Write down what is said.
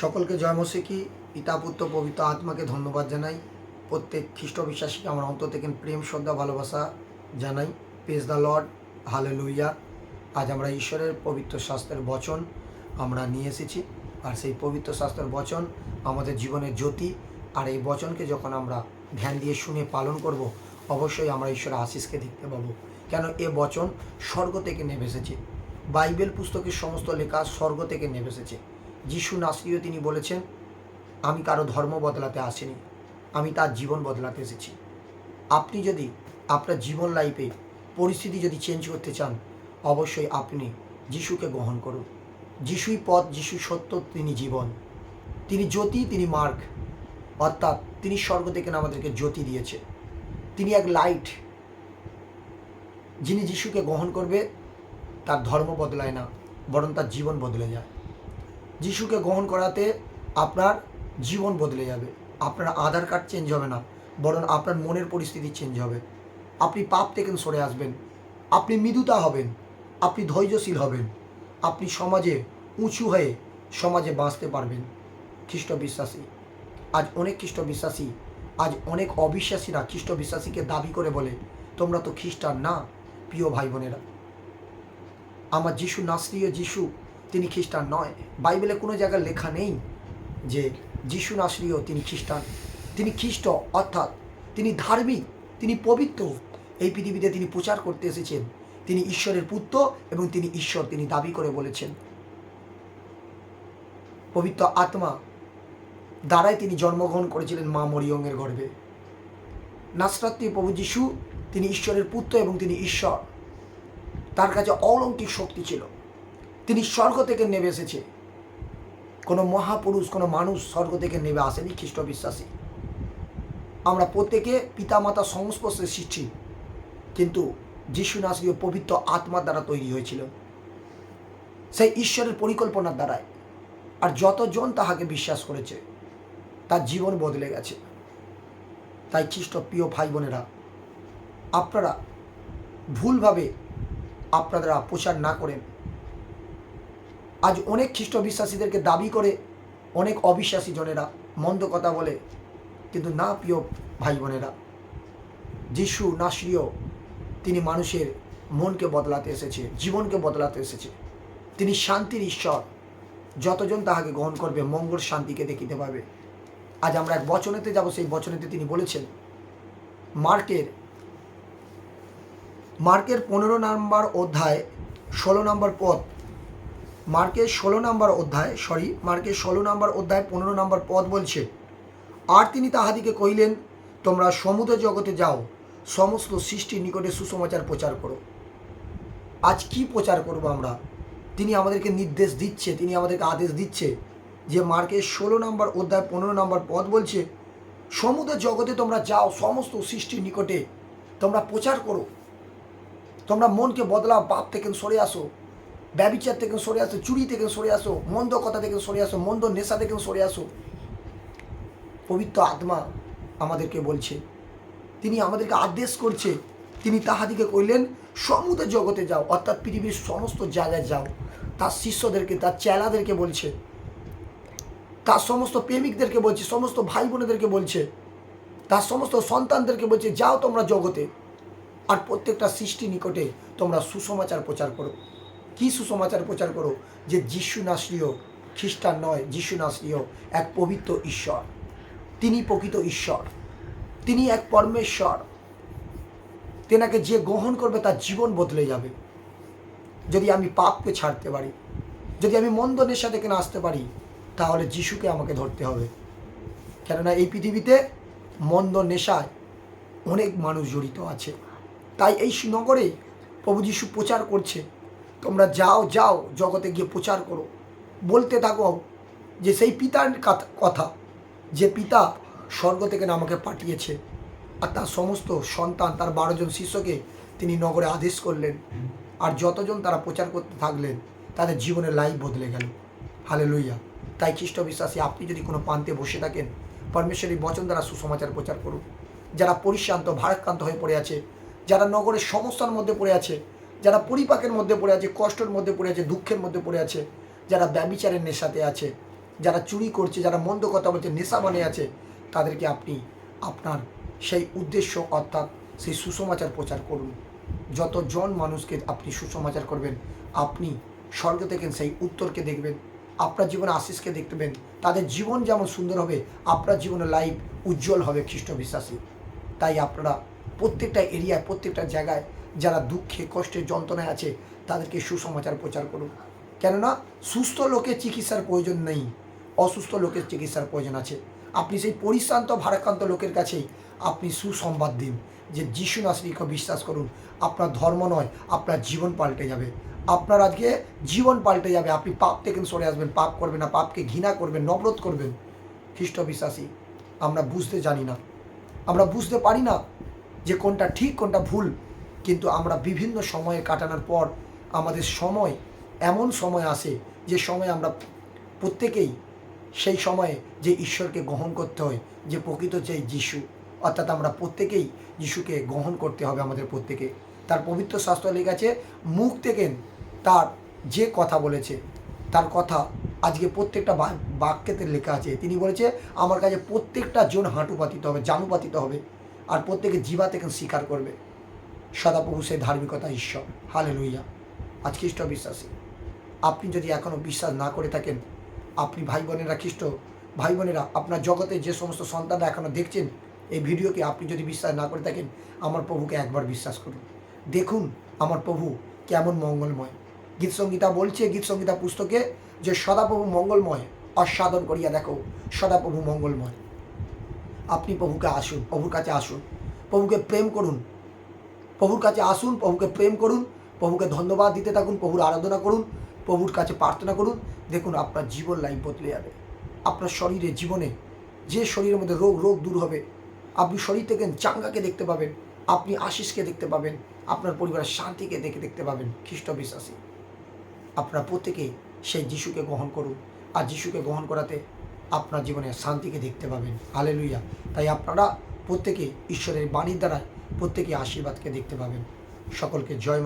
সকলকে জয় মসিকি, পিতা, পুত্র, পবিত্র আত্মাকে ধন্যবাদ জানাই। প্রত্যেক খ্রিস্ট বিশ্বাসীকে আমার অন্তর থেকে প্রেম, শ্রদ্ধা, ভালোবাসা জানাই। পেজ দ্য লর্ড হালে লুইয়া আজ আমরা ঈশ্বরের পবিত্র শাস্ত্রের বচন আমরা নিয়ে এসেছি। আর সেই পবিত্র শাস্ত্রের বচন আমাদের জীবনের জ্যোতি। আর এই বচনকে যখন আমরা ধ্যান দিয়ে শুনে পালন করব, অবশ্যই আমরা ঈশ্বরের আশিসকে দেখতে পাবো। কেন এ বচন স্বর্গ থেকে নেমে এসেছে। বাইবেল পুস্তকের সমস্ত লেখা স্বর্গ থেকে নেমে এসেছে। যিশু নাসরিও তিনি বলেছেন, আমি কারও ধর্ম বদলাতে আসিনি, আমি তার জীবন বদলাতে এসেছি। আপনি যদি আপনার জীবন লাইফে পরিস্থিতি যদি চেঞ্জ করতে চান, অবশ্যই আপনি যিশুকে গ্রহণ করুন। যিশুই পথ যিশু সত্য, তিনি জীবন। তিনি জ্যোতি, তিনি মার্গ। অর্থাৎ তিনি স্বর্গ থেকে আমাদেরকে জ্যোতি দিয়েছে। তিনি এক লাইট যিনি যিশুকে গ্রহণ করবে, তার ধর্ম বদলায় না, বরং তার জীবন বদলে যায়। যিশুকে গ্রহণ করাতে আপনার জীবন বদলে যাবে। আপনার আধার কার্ড চেঞ্জ হবে না, বরং আপনার মনের পরিস্থিতি চেঞ্জ হবে। আপনি পাপ থেকে সরে আসবেন, আপনি মৃদুতা হবেন, আপনি ধৈর্যশীল হবেন, আপনি সমাজে উঁচু হয়ে সমাজে বাঁচতে পারবেন। খ্রিস্ট বিশ্বাসী আজ অনেক খ্রিস্ট বিশ্বাসী আজ অনেক অবিশ্বাসীরা খ্রিস্ট বিশ্বাসীকে দাবি করে বলে, তোমরা তো খ্রিস্টান না, প্রিয় ভাই বোনেরা। আমার যিশু নাসরীয় যিশু তিনি খ্রিস্টান নয়। বাইবেলে কোনো জায়গায় লেখা নেই যে যিশু নাসরীয় তিনি খ্রিস্টান। তিনি খ্রিস্ট, অর্থাৎ তিনি ধার্মিক, তিনি পবিত্র। এই পৃথিবীতে তিনি প্রচার করতে এসেছেন। তিনি ঈশ্বরের পুত্র এবং তিনি ঈশ্বর তিনি দাবি করে বলেছেন। পবিত্র আত্মা দ্বারাই তিনি জন্মগ্রহণ করেছিলেন মা মরিয়মের গর্ভে। নাসরাত্রী প্রভু যিশু তিনি ঈশ্বরের পুত্র এবং তিনি ঈশ্বর। তার কাছে অলৌকিক শক্তি ছিল। তিনি স্বর্গ থেকে নেমে এসেছে। কোনো মহাপুরুষ, কোনো মানুষ স্বর্গ থেকে নেমে আসেনি খ্রিস্ট বিশ্বাসী আমরা প্রত্যেকে পিতামাতা সংস্পর্শে সৃষ্টি কিন্তু যিশু পবিত্র আত্মার দ্বারা তৈরি হয়েছিল। সেই ঈশ্বরের পরিকল্পনার দ্বারায়। আর যতজন তাহাকে বিশ্বাস করেছে, তার জীবন বদলে গেছে। তাই খ্রিস্ট প্রিয় ভাই বোনেরা আপনারা ভুলভাবে আপনারা প্রচার না করেন। আজ অনেক খ্রিস্ট বিশ্বাসীদেরকে দাবি করে অনেক অবিশ্বাসী জনেরা মন্দ কথা বলে, কিন্তু না প্রিয় ভাই বোনেরা যিশু নাসরীয়, তিনি মানুষের মনকে বদলাতে এসেছে, জীবনকে বদলাতে এসেছে। তিনি শান্তির ঈশ্বর, যতজন তাহাকে গ্রহণ করবে, মঙ্গল শান্তিকে দেখিতে পাবে। আজ আমরা এক বচনেতে যাব, সেই বচনেতে তিনি বলেছেন, মার্কের মার্কের পনেরো নম্বর অধ্যায়, ষোলো নম্বর পদ মার্কের ষোলো নম্বর অধ্যায় সরি মার্কের ষোলো নম্বর অধ্যায়, পনেরো নম্বর পদ বলছে, আর তিনি তাহাদিকে কহিলেন, তোমরা সমুদ্র জগতে যাও, সমস্ত সৃষ্টির নিকটে সুসমাচার প্রচার করো। আজ কি প্রচার করব আমরা? তিনি আমাদেরকে নির্দেশ দিচ্ছে, তিনি আমাদেরকে আদেশ দিচ্ছে যে মার্কের ষোলো নম্বর অধ্যায়, পনেরো নম্বর পদ বলছে, সমুদ্র জগতে তোমরা যাও, সমস্ত সৃষ্টির নিকটে তোমরা প্রচার করো। তোমরা মনকে বদলাও, পাপ থেকে সরে আসো। ব্যবিচার থেকে সরে আসো, চুরি থেকে সরে আসো, মন্দ কথা থেকে সরে আসো, মন্দ নেশা থেকে সরে আসো। পবিত্র আত্মা আমাদেরকে বলছে, তিনি আমাদেরকে আদেশ করছে, তিনি তাহাদিকে কইলেন সমুদ্র জগতে যাও, অর্থাৎ পৃথিবীর সমস্ত জায়গায় যাও। তার শিষ্যদেরকে, তার চেলাদেরকে বলছে, তার সমস্ত প্রেমিকদেরকে বলছে, সমস্ত ভাই বোনেদেরকে বলছে, তার সমস্ত সন্তানদেরকে বলছে, যাও তোমরা জগতে, আর প্রত্যেকটা সৃষ্টি নিকটে তোমরা সুসমাচার প্রচার করো। কি সুসমাচার প্রচার করো যে যিশু নাসরীয় খ্রিস্টান নয়, যিশু নাসরীয় এক পবিত্র ঈশ্বর। তিনি প্রকৃত ঈশ্বর। তিনি এক পরমেশ্বর। তেনাকে যে গ্রহণ করবে তার জীবন বদলে যাবে। যদি আমি পাপকে ছাড়তে পারি, যদি আমি মন্দ নেশা থেকে আসতে পারি, তাহলে যিশুকে আমাকে ধরতে হবে। কেননা এই পৃথিবীতে মন্দ নেশায় অনেক মানুষ জড়িত আছে। তাই এই নগরে প্রভু যিশু প্রচার করছে। তোমরা যাও যাও, জগতে গিয়ে প্রচার করো। বলতে থাকো যে সেই পিতার কথা, যে পিতা স্বর্গ থেকে আমাকে পাঠিয়েছে, আর তার সমস্ত সন্তান, তার বারো জন শিষ্যকে তিনি নগরে আদেশ করলেন। আর যতজন তারা প্রচার করতে থাকলেন, তাদের জীবনের লাইফ বদলে গেল। হালে লইয়া তাই খ্রিস্ট বিশ্বাসী, আপনি যদি কোনো প্রান্তে বসে থাকেন, পরমেশ্বরী বচন দ্বারা সুসমাচার প্রচার করুন। যারা পরিশ্রান্ত, ভারাক্রান্ত হয়ে পড়ে আছে, যারা নগরের সমস্যার মধ্যে পড়ে আছে যারা পরিপাকের মধ্যে পড়ে আছে, কষ্টের মধ্যে পড়ে আছে, দুঃখের মধ্যে পড়ে আছে, যারা ব্যবিচারের নেশাতে আছে, যারা চুরি করছে, যারা মন্দ কথা বলছে, নেশা মানে আছে, তাদেরকে আপনি আপনার সেই উদ্দেশ্য অর্থাৎ সেই সুসমাচার প্রচার করুন। যতজন মানুষকে আপনি সুসমাচার করবেন, আপনি স্বর্গ থেকে সেই উত্তরকে দেখবেন, আপনার জীবনে আশিসকে দেখবেন, তাদের জীবন যেমন সুন্দর হবে, আপনার জীবনে লাইফ উজ্জ্বল হবে খ্রিস্ট বিশ্বাসী তাই আপনারা প্রত্যেকটা এরিয়ায়, প্রত্যেকটা জায়গায় যারা দুঃখে, কষ্টে, যন্ত্রণায় আছে, তাদেরকে সুসমাচার প্রচার করুন। কেননা, সুস্থ লোকের চিকিৎসার প্রয়োজন নেই, অসুস্থ লোকের চিকিৎসার প্রয়োজন আছে। আপনি সেই পরিশ্রান্ত, ভারাক্রান্ত লোকের কাছেই আপনি সুসংবাদ দিন যে যিশু নাসরিকে বিশ্বাস করুন, আপনার ধর্ম নয়, আপনার জীবন পাল্টে যাবে। আপনার আজকে জীবন পাল্টে যাবে, আপনি পাপ থেকে সরে আসবেন, পাপ করবেন না, পাপকে ঘৃণা করবেন, নবরোধ করবেন। খ্রিস্ট বিশ্বাসী, আমরা বুঝতে জানি না। আমরা বুঝতে পারি না যে কোনটা ঠিক, কোনটা ভুল। কিন্তু আমরা বিভিন্ন সময়ে কাটানোর পর আমাদের সময় এমন সময় আসে যে সময় আমরা প্রত্যেকেই সেই সময়ে যে ঈশ্বরকে গ্রহণ করতে হয়, যে প্রকৃত যে যিশু, অর্থাৎ আমরা প্রত্যেকেই যিশুকে গ্রহণ করতে হবে আমাদের প্রত্যেকে। তার পবিত্র শাস্ত্র লেখা আছে, মুখ থেকে তার যে কথা বলেছে, তার কথা আজকে প্রত্যেকটা বাক্যেতে লেখা আছে। তিনি বলেছে, আমার কাছে প্রত্যেকটা জন হাঁটু পাতিতে হবে, জানু পাতিতে হবে, আর প্রত্যেকে জীবা থেকে স্বীকার করবে। সদাপ্রভু সেই ধার্মিকতা ঈশ্বর। হালে লইয়া আজ খ্রিস্ট বিশ্বাসী, আপনি যদি এখনও বিশ্বাস না করে থাকেন, আপনি ভাই বোনেরা খ্রিস্ট ভাই বোনেরা আপনার জগতে যে সমস্ত সন্তানরা এখনও দেখছেন, এই ভিডিওকে আপনি যদি বিশ্বাস না করে থাকেন, আমার প্রভুকে একবার বিশ্বাস করুন। দেখুন আমার প্রভু কেমন মঙ্গলময়। গীত সংগীতা বলছে গীত সংগীতা পুস্তকে যে সদাপ্রভু মঙ্গলময় আস্বাদন করিয়া দেখো, সদাপ্রভু মঙ্গলময়। আপনি প্রভুকে আসুন, প্রভুর কাছে আসুন, প্রভুকে প্রেম করুন প্রভুর কাছে আসুন, প্রভুকে প্রেম করুন, প্রভুকে ধন্যবাদ দিতে থাকুন, প্রভুর আরাধনা করুন, প্রভুর কাছে প্রার্থনা করুন। দেখুন, আপনার জীবন লাইন বদলে যাবে। আপনার শরীরে, জীবনে যে শরীরের মধ্যে রোগ রোগ দূর হবে, আপনি শরীর থেকে চাঙ্গাকে দেখতে পাবেন, আপনি আশিসকে দেখতে পাবেন, আপনার পরিবারের শান্তিকে দেখে দেখতে পাবেন, খ্রিস্ট বিশ্বাসী। আপনার প্রত্যেকেই সেই যিশুকে গ্রহণ করুন। আর যিশুকে গ্রহণ করাতে আপনার জীবনে শান্তিকে দেখতে পাবেন। হালেলুইয়া তাই আপনারা প্রত্যেকে ঈশ্বরের বাণীর দ্বারা প্রত্যেকে আশীর্বাদকে দেখতে পাবেন। সকলকে জয়